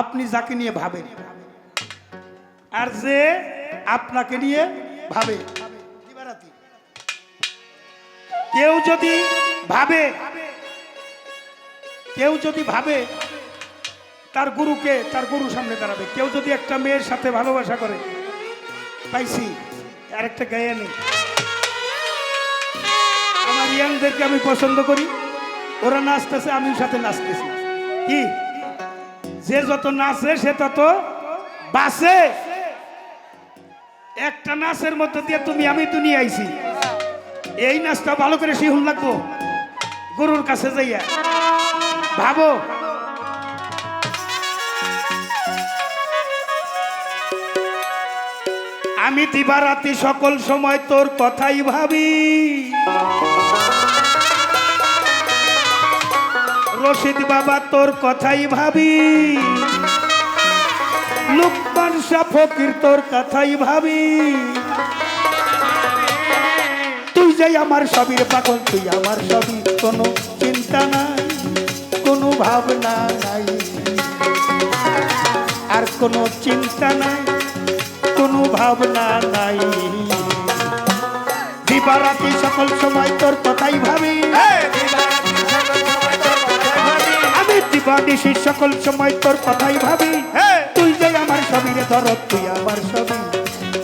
আপনি যাকে নিয়ে ভাবেন। আর যে আপনাকে নিয়ে ভাবে। কেউ যদি ভাবে, কেউ যদি ভাবে, তার গুরুকে, তার গুরু সামনে দাঁড়াবে। কেউ যদি একটা মেয়ের সাথে ভালোবাসা করে, পাইছি। আর একটা গায়ে নেই। আমার ইয়াংদেরকে আমি পছন্দ করি। ওরা নাচতেছে, আমিও সাথে নাচতেছি। কি? যে যত নাচে, সে তত বাসে একটা নাচের মধ্যে দিয়ে তুমি, আমি দুনিয়া আইছি। এই নাচটা ভালো করে শিহুন লাগবো, গুরুর কাছে যাইয়া। ভাবো। আমি দিবারাতি সকল সময় তোর কথাই ভাবি। রশিদ বাবা, তোর কথাই ভাবি। লুকমান শাহ ফকির, তোর কথাই ভাবি। তুই যাই আমার সবির পাগল, তুই আমার সবই কোনো চিন্তা নাই, কোনো ভাবনা নাই। আর কোনো চিন্তা নাই, কোনো ভাবনা নাই। দিবারাতি সকল সময় তোর কথাই ভাবি। দিবানিশি সকল সময় তোর কথাই ভাবি। তুই যে আমার সবিরে ধর তুই আমার সবই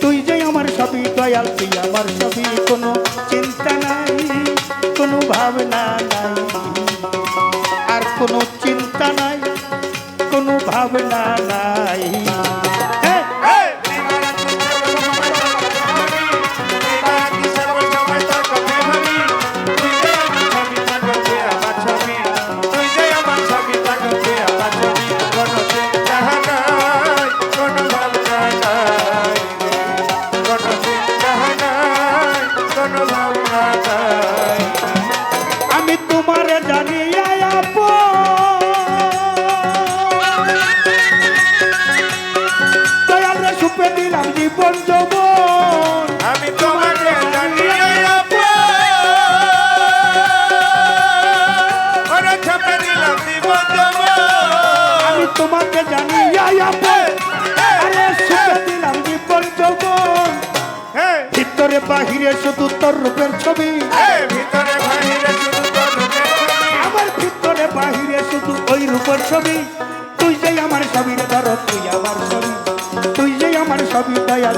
তুই যে আমার সবই দয়াল তুই আমার সবই কোনো চিন্তা নাই কোনো ভাবনা নাই। আর কোনো চিন্তা নাই কোনো ভাবনা নাই। ভিতরে বাহিরে শুধু তোর রূপের ছবি। ভিতরে বাহিরে শুধু তোর রূপের ছবি। আমার ভিতরে বাহিরে শুধু ওই রূপের ছবি। তুই যে আমার ছবি ধর তুই আমার ছবি তুই যে আমার ছবি দয়াল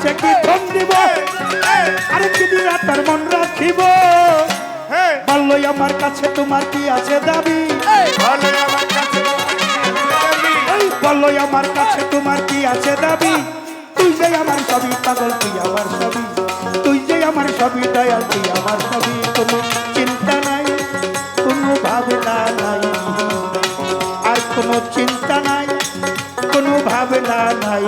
আছে কি ধন দিব? আরে কি দিয়া তার মন রাখিব। হে, বললই আমার কাছে তোমার কি আছে দাবি? ভালো আমার কাছে যাবি। এই বললই আমার কাছে তোমার কি আছে দাবি? তুই যে আমার সবই পাগল তুই আমার সবই। তুই যে আমার সবই দয়াল তুই আমার সবই কোনো চিন্তা নাই কোনো ভাবনা নাই। আর কোনো চিন্তা নাই কোনো ভাবনা নাই।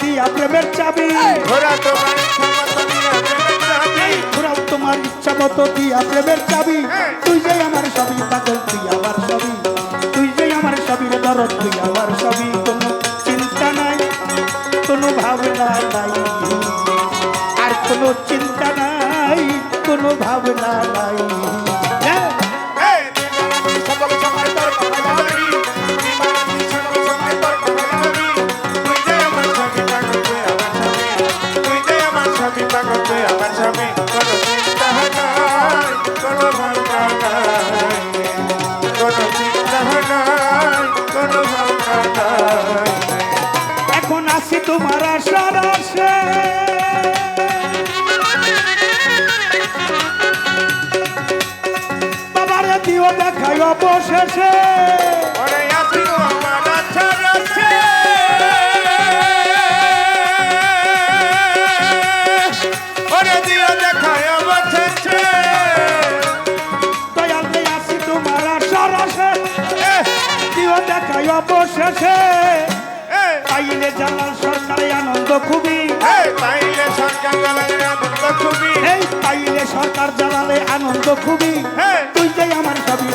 দিয়া প্রেমের চাবি। ঘোরা তোমার ইচ্ছা মতো দিয়া প্রেমের চাবি। ঘোরাও তোমার ইচ্ছা মতো দিয়া প্রেমের চাবি। তুই যে আমার সবই পাগল তুই আমার সবই। তুই যে আমার সবির দরদ তুই আমার সবই। কোনো চিন্তা নাই কোনো ভাবনা নাই। আর কোনো চিন্তা নাই কোনো ভাবনা নাই। আসি তোমার আশার আশে। বাবারে দিও দেখাই অবশেষে। ওরে জালাল সরকারে আনন্দ খুবই। পাইলে সরকার জানালে আনন্দ খুবই। এই পাইলে সরকার জানালে আনন্দ খুবই। হ্যাঁ। তুই যে আমার সবই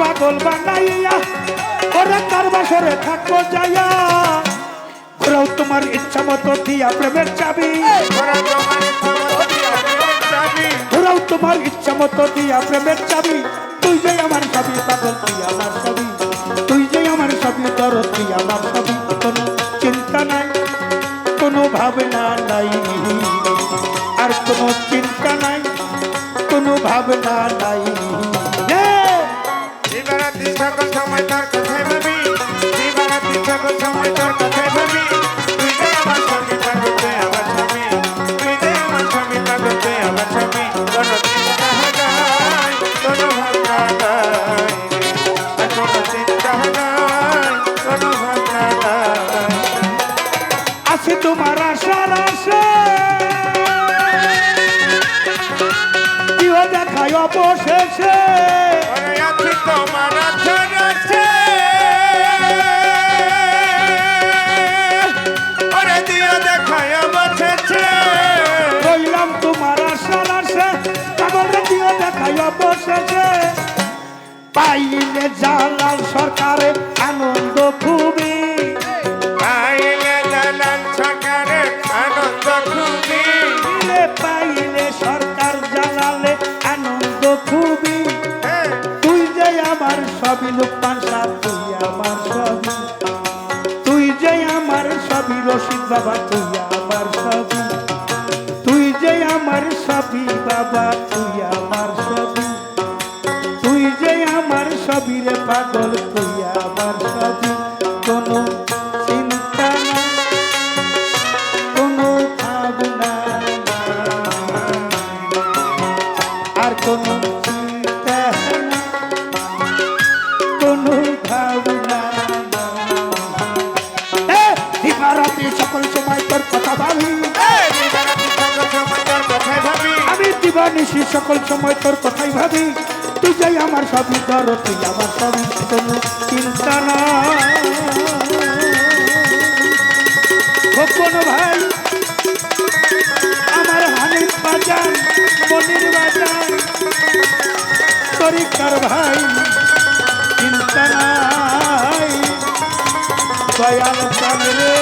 পাগল বানাইয়া ওরে কার বাসরে থাকো যায়া। ঘোরাও তোমার ইচ্ছা মতো দিয়া প্রেমের চাবি। চাবি। ঘোরাও তোমার ইচ্ছা মতো দিয়া প্রেমের চাবি। তুই যে আমার সবই পাগল তুই আমার সবই পাইলে জালাল সরকারে আনন্দ খুবই। পাইলে জালাল সরকারে আনন্দ খুবই। পাইলে সরকার জালালে আনন্দ খুবই। হ্যাঁ, তুই যে আমার সবই লুকমান সাহ তুই আমার সবই। তুই যে আমার সবই রশিদ বাবা তুই আমার সবই। তুই যে আমার সবই বাবা তুই পাগল তুই আমার সবই কোনো চিন্তা কোনো ভাবনা আর কোনো চিন্তা কোনো ভাবনা সকল সময় তোর কথা ভাবি। আমি দিবানিশি সকল সময় তোর কথাই ভাবি। তুই যাই আমার সবই ধর তুই আমার সবই কোনো চিন্তা না ভাই, আমার হানিফ বাজান, মনির বাজান, তরিকার ভাই চিন্তা নাই দয়াল চিন্তা।